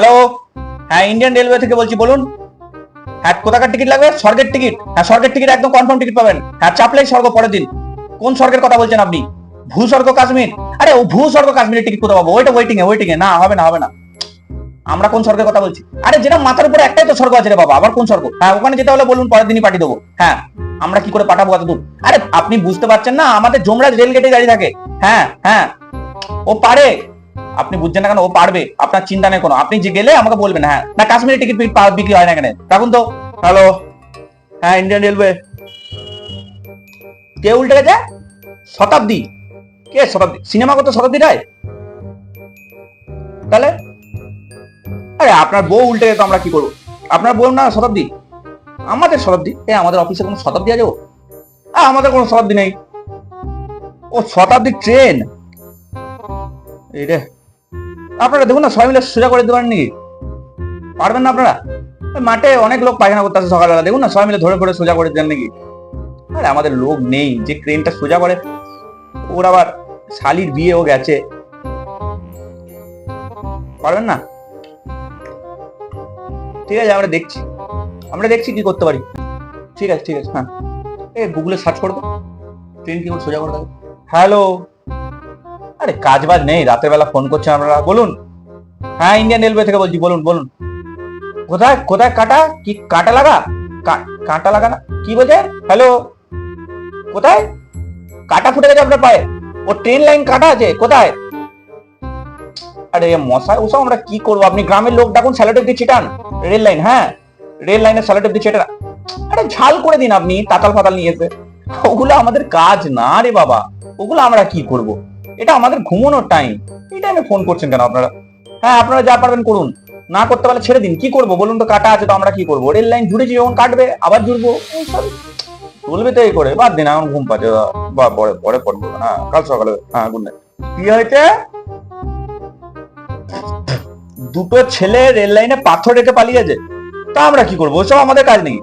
Hello হ্যাঁ Indian railway থেকে বলছি, বলুন। হ্যাঁ কোথাকার টিকিট লাগবে? স্বর্গের টিকিট। হ্যাঁ স্বর্গের টিকিট একদম কনফার্ম টিকিট পাবেন। হ্যাঁ চাপলেই স্বর্গ পরের দিন। কোন স্বর্গের কথা বলছেন আপনি? ভূস্বর্গ কাশ্মীর? আরে, ও ভূস্বর্গ কাশ্মীরের টিকিট কোথাও পাবো? ওইটা ওয়েটিং এ ওয়েটিং এ না, হবে না হবে না। আমরা কোন স্বর্গের কথা বলছি? আরে, যেটা মাথার উপরে একটাই তো স্বর্গ আছে রে বাবা। আবার কোন স্বর্গ? হ্যাঁ ওখানে যেতে হলে বলুন, পরের দিনই পাঠিয়ে দেবো। হ্যাঁ আমরা কি করে পাঠাবো এত দূর আরে, আপনি বুঝতে পারছেন না, আমাদের জমরাজ রেল গেটে দাঁড়িয়ে থাকে। হ্যাঁ হ্যাঁ ও পারে। আপনি বুঝছেন না কেন? ও পারবে। আপনার চিন্তা নেই কোনো। আপনি যে গেলে আমাকে বলবেন হ্যাঁ। না কাশ্মীরি টিকিট বিক্রি হয় না এখানে রাখুন তো। হ্যালো হ্যাঁ ইন্ডিয়ান রেলওয়ে কে উল্টে গেছে? শতাব্দী। কে শতাব্দী? সিনেমা কত শতাব্দী রায়? তাহলে? আরে আপনার বউ উল্টে গেছে আমরা কি করব? আপনার বউ না শতাব্দী। আমাদের শতাব্দী? এ আমাদের অফিসে কোনো শতাব্দী আছে ও? আমাদের কোনো শতাব্দী নেই। ও শতাব্দী ট্রেন এই রে। আপনারা দেখুন না, সবাই মিলে সোজা করে দিতে পারেন নাকি পারবেন না আপনারা? মাঠে অনেক লোক পায়খানা করতে আসে সকালবেলা, দেখুন না, সবাই মিলে ধরে ধরে সোজা করে দেন নাকি? আরে আমাদের লোক নেই, যে ক্রেনটা সোজা করে। ওর আবার শালির বিয়েও গেছে। পারবেন না? ঠিক আছে, আমরা দেখছি। আমরা দেখছি কি করতে পারি। ঠিক আছে ঠিক আছে হ্যাঁ। এ গুগলে সার্চ করব। ট্রেন কি করে সোজা করে দেবে? হ্যালো আরে কাজ বাজ নেই, রাতের বেলা ফোন করছেন আপনারা, বলুন। হ্যাঁ ইন্ডিয়ান রেলওয়ে থেকে বলছি, বলুন বলুন। কোথায় কোথায় কাটা? কি কাটা লাগা? কাঁটা লাগা না? কি বলছে? হ্যালো কোথায়? কাটা ফুটে গেছে আপনার পায়ে। ও ট্রেন লাইন কাটা আছে, কোথায়? আরে মশাই, ওসব আমরা কি করব? আপনি গ্রামের লোক ডাকুন স্যালাড দিয়ে ছিটান। রেল লাইন হ্যাঁ? রেল লাইনের স্যালাড দিয়ে ছিটান। আরে ঝাল করে দিন আপনি, তাতাল ফাতাল নিয়ে এসে। ওগুলো আমাদের কাজ না রে বাবা। ওগুলো আমরা কি করব? এটা আমাদের ঘুমানোর টাইম এই টাইমে ফোন করছেন কেন আপনারা? হ্যাঁ আপনারা যা পারবেন করুন। না করতে পারলে ছেড়ে দিন। কি করব? বলুন তো, কাটা আছে তো আমরা কি করব? রেল লাইন জুড়েছি, যখন কাটবে, আবার জুড়বো। চলবে তো এই করে। বাদ দিন এখন ঘুম পাচ্ছে। বা, পরে পরে ফোন করব। হ্যাঁ কাল সকালে। হ্যাঁ গুড নাইট কি হয়েছে? দুটো ছেলে রেল লাইনে পাথর রেখে পালিয়েছে। তা আমরা কি করব? ওসব আমাদের কাজ নেই।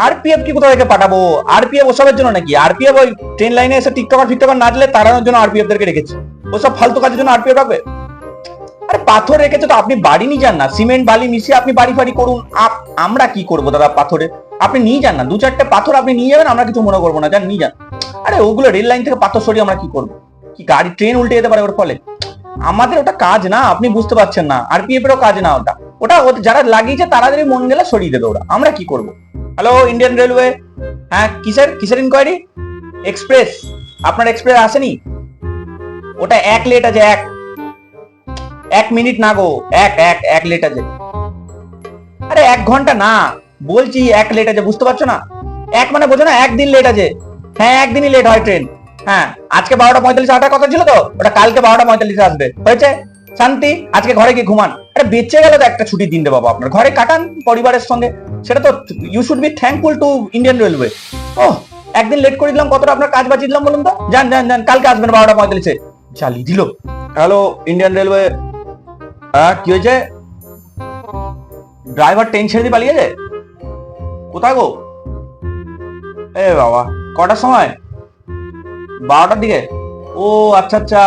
আরপিএফ কি কোথাও রেখে পাঠাবো? আরপিএফ ওসবের জন্য নাকি? আরপিএফ ওই ট্রেন লাইনে এসে টিকটকার ফিকটকার নাচলে তাড়ানোর জন্য আরপিএফ দেরকে রেখেছে। ওসব ফালতু কাজের জন্য আরপিএফ রাখবে? আরে পাথর রেখেছে তো আপনি বাড়ি নিয়ে যান না। সিমেন্ট, বালি মিশিয়ে আপনি বাড়ি ফাড়ি করুন। আমরা কি করব দাদা পাথরে? আপনি নিয়ে যান না। দু চারটে পাথর আপনি নিয়ে যাবেন, আমরা কিছু মনে করব না। যান, নিয়ে যান। আরে ওগুলো রেল লাইন থেকে পাথর সরিয়ে আমরা কি করব? কি গাড়ি ট্রেন উল্টে যেতে পারে ওর ফলে? আমাদের ওটা কাজ না, আপনি বুঝতে পারছেন না। আরপিএফ এরও কাজ না ওটা। ওটা যারা লাগিয়েছে তাড়াতাড়ি মন গেলে সরিয়ে দেবে ওরা। আমরা কি করব? হ্যালো ইন্ডিয়ান রেলওয়ে হ্যাঁ কিসের কিসের ইনকোয়ারি এক্সপ্রেস আপনার এক্সপ্রেস আসেনি? ওটা এক লেট আছে, এক। এক মিনিট না গো, এক এক এক লেট আছে। আরে এক ঘণ্টা না, বলছি এক লেট আছে, বুঝতে পারছ না? এক মানে বোঝো না, একদিন লেট আছে। হ্যাঁ একদিনই লেট হয় ট্রেন হ্যাঁ আজকে বারোটা পঁয়তাল্লিশ আসার কথা ছিল তো? ওটা কালকে বারোটা পঁয়তাল্লিশে আসবে। হয়েছে? শান্তি, আজকে ঘরে গিয়ে ঘুমান। আরে বেঁচে গেল তো একটা ছুটির দিন বাবা আপনার। ঘরে কাটান পরিবারের সঙ্গে। সেটা তো you should be thankful to Indian railway ও একদিন লেট করে দিলাম, কতটা আপনার কাজ বাঁচিয়ে দিলাম বলুন তো? যান যান যান, কালকে আসবেন বারোটা পঁয়তাল্লিশে চালিয়ে দিল। হ্যালো ইন্ডিয়ান রেলওয়ে হ্যাঁ কি হয়েছে? ড্রাইভার ট্রেন ছেড়ে দিয়ে পালিয়েছে কোথায় গো? এ বাবা, কটার সময়? বারোটার দিকে? ও আচ্ছা আচ্ছা।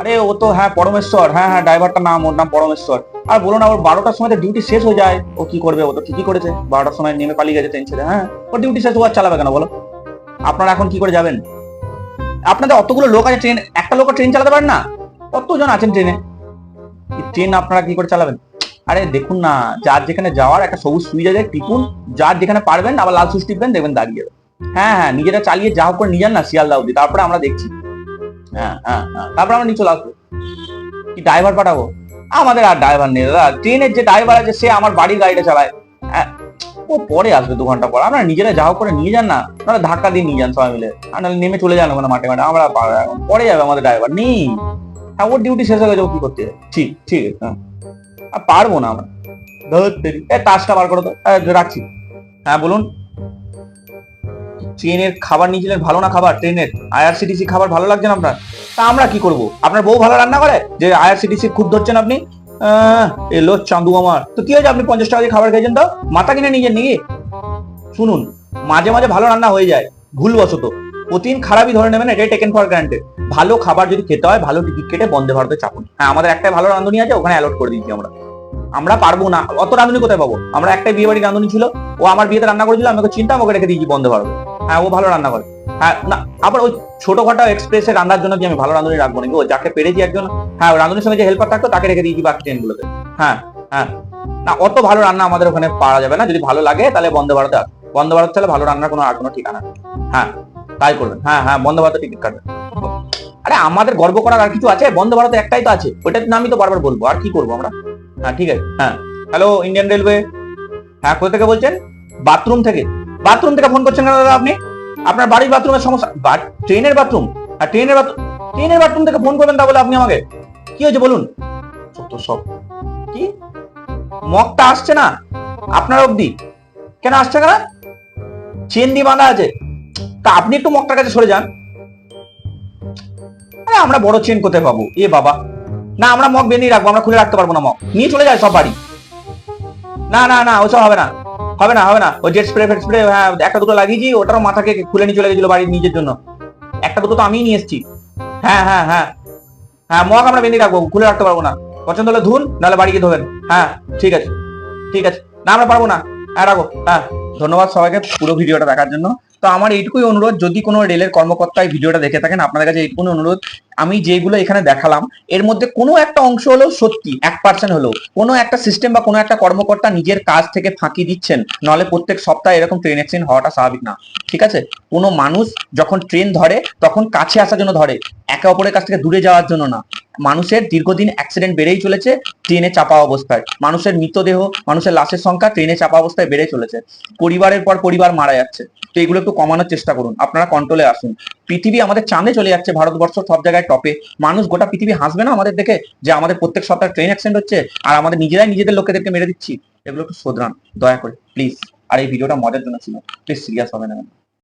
আরে, ও তো হ্যাঁ পরমেশ্বর। হ্যাঁ হ্যাঁ ড্রাইভারটার নাম, ওর নাম পরমেশ্বর। আর বলো না, ওর বারোটার সময় ডিউটি শেষ হয়ে যায়। ও কি করবে? ও তো ঠিকই করেছে। বারোটার সময় নেমে পালিয়ে গেছে ট্রেন ছেড়ে হ্যাঁ? ওর ডিউটি শেষ, ও আর চালাবে কেন বলো? আপনারা এখন কি করে যাবেন? আপনাদের অতগুলো লোক আছে ট্রেন একটা লোক ট্রেন চালাতে পারেন না? কতজন আছেন ট্রেনে ট্রেন আপনারা কি করে চালাবেন? আরে দেখুন না, যার যেখানে যাওয়ার একটা সবুজ সুইচ আছে, টিপুন। যার যেখানে পারবেন, আবার লাল সুইচ টিপবেন, দেখবেন দাঁড়িয়ে হ্যাঁ হ্যাঁ নিজেরা চালিয়ে যা হোক করে নিয়ে যান না, শিয়ালদা অব্দি তারপরে আমরা দেখছি। হ্যাঁ হ্যাঁ হ্যাঁ। তারপরে আমরা নিয়ে চলে আসব। কি ড্রাইভার পাঠাবো? আমাদের আর ড্রাইভার নেই দাদা। ট্রেনের যে ড্রাইভার আছে সে আমার বাড়ির গাড়িটা চালায়। হ্যাঁ, ও পরে আসবে দু ঘণ্টা পর। আমরা নিজেরা যা হোক করে নিয়ে যান না। নাহলে ধাক্কা দিয়ে নিয়ে যান সবাই মিলে। নাহলে নেমে চলে যান ওখানে মাঠে মাঠে। আমরা পরে যাবে আমাদের ড্রাইভার নেই। হ্যাঁ ওর ডিউটি শেষ হয়ে গেছে কি করতে? ঠিক ঠিক হ্যাঁ। আর পারব না আমরা। ধর এ তাসটা বার করো তো রাখছি। হ্যাঁ বলুন। ট্রেনের খাবার নিয়েছিলেন ভালো না খাবার, ট্রেনের। আইআরসিটিসি খাবার ভালো লাগছে না আপনার? তা আমরা কি করব? আপনার বউ ভালো রান্না করে? যে আইআরসিটিসি খুব ধরছেন আপনি? এলো চাঁদু আমার। তো কি হয়েছে, আপনি পঞ্চাশ টাকা দিয়ে খাবার খেয়েছেন তো? মাথা কিনে নিয়েছেন নাকি? শুনুন, মাঝে মাঝে ভালো রান্না হয়ে যায়, ভুলবশত। প্রতিদিন খারাপই ধরে নেবেন, এটাই টেকেন ফর গ্রান্টেড ভালো খাবার যদি খেতে হয়, ভালো টিকিট কেটে বন্ধে ভারতে চাপুন। হ্যাঁ আমাদের একটাই ভালো রাঁধুনি আছে, ওখানে অ্যালট করে দিয়েছি আমরা। আমরা পারব না। অত রাঁধুনি কোথায় পাবো? আমরা একটাই বিয়ে বাড়ির রাঁধুনি ছিল। ও আমার বিয়েতে রান্না করেছিল, আমি ওকে চিন্তা ওকে রেখে দিয়েছি বন্ধে ভারতে। হ্যাঁ ও ভালো রান্না করে। হ্যাঁ না, আবার ওই ছোটখাটো এক্সপ্রেসে রান্নার জন্য কি আমি ভালো রাঁধুনি রাখব নাকি? ও যাকে পেরেছি একজন হ্যাঁ রাঁধুনির সঙ্গে যে হেল্পার থাকতো, তাকে রেখে দিয়েছি বাকি ট্রেনগুলোতে হ্যাঁ হ্যাঁ। না, অত ভালো রান্না আমাদের ওখানে পাওয়া যাবে না। যদি ভালো লাগে, তাহলে বন্দে ভারতে বন্দে ভারত তাহলে ভালো রান্নার কোনো আর কোনো ঠিকানা। হ্যাঁ তাই করবেন। হ্যাঁ হ্যাঁ বন্দে ভারতে টিকিট কাটবেন। আরে, আমাদের গর্ব করার আর কিছু আছে? বন্দে ভারতে একটাই তো আছে। ওইটার নামই তো বারবার বলব। আর কি করব আমরা? হ্যাঁ ঠিক আছে। হ্যাঁ। হ্যালো ইন্ডিয়ান রেলওয়ে হ্যাঁ কোথা থেকে বলছেন? বাথরুম থেকে। বাথরুম থেকে ফোন করছেন দাদা আপনি? আপনার বাড়ির বাথরুমের সমস্যা ট্রেনের বাথরুম আর ট্রেনের বাথরুম ট্রেনের বাথরুম থেকে ফোন করবেন তা বলে আপনি আমাকে। কি হয়েছে বলুন? সব কি? মগটা আসছে না? আপনার অবধি? কেন আসছে না চেন দিয়ে বাঁধা আছে। তা আপনি একটু মগটার কাছে সরে যান। আরে আমরা বড় চেন কোথায় পাবো? এ বাবা। না, আমরা মগ বেঁধেই রাখব, আমরা খুলে রাখতে পারব না মগ। নিয়ে চলে যায় সব বাড়ি। না না না, ওসব হবে না। হবে না হবে না। ওই জেট স্প্রে ফেট স্প্রে হ্যাঁ একটা দুটো লাগিয়েছি, ওটারও মাথাকে খুলে নিয়ে চলে গেছিল বাড়ির নিজের জন্য। একটা দুটো তো আমিই নিয়ে এসেছি। হ্যাঁ হ্যাঁ হ্যাঁ। হ্যাঁ মগ আমরা বেঁধে রাখব, খুলে রাখতে পারব না। পছন্দ হলে ধুন, নাহলে বাড়ি গিয়ে ধোবেন। হ্যাঁ ঠিক আছে ঠিক আছে। না, আমরা পারব না। হ্যাঁ রাখো। হ্যাঁ ধন্যবাদ সবাইকে পুরো ভিডিওটা দেখার জন্য। তো আমার এইটুকুই অনুরোধ, যদি কোনো রেলের কর্মকর্তা এই ভিডিওটা দেখে থাকেন, আপনাদের কাছে এইটুকুনি অনুরোধ, আমি যেগুলো এখানে দেখালাম, এর মধ্যে কোনো একটা অংশ হলেও সত্যি, এক পার্সেন্ট হলেও, কোনো একটা সিস্টেম বা কোনো একটা কর্মকর্তা নিজের কাজ থেকে ফাঁকি দিচ্ছেন, নাহলে প্রত্যেক সপ্তাহে এরকম ট্রেন অ্যাক্সিডেন্ট হওয়াটা স্বাভাবিক না। ঠিক আছে? কোনো মানুষ যখন ট্রেন ধরে, তখন কাছে আসার জন্য ধরে, একে অপরের কাছ থেকে দূরে যাওয়ার জন্য না। মানুষের দীর্ঘদিন অ্যাক্সিডেন্ট বেড়েই চলেছে ট্রেনে চাপা অবস্থায়। মানুষের মৃতদেহ, মানুষের লাশের সংখ্যা ট্রেনে চাপা অবস্থায় বেড়ে চলেছে। পরিবারের পর পরিবার মারা যাচ্ছে। তো এগুলো একটু কমানোর চেষ্টা করুন, আপনারা কন্ট্রোলে আসুন। পৃথিবী আমাদের চাঁদে চলে যাচ্ছে, ভারতবর্ষ সব জায়গায় টপে মানুষ গোটা পৃথিবী হাসবে না আমাদের দেখে, যে আমাদের প্রত্যেক সপ্তাহে ট্রেন অ্যাক্সিডেন্ট হচ্ছে, আর আমাদের নিজেরাই নিজেদের লোকেদেরকে মেরে দিচ্ছি? এগুলো একটু শোধরান, দয়া করে প্লিজ আর এই ভিডিওটা মজার জন্য ছিল প্লিজ সিরিয়াস হবে না।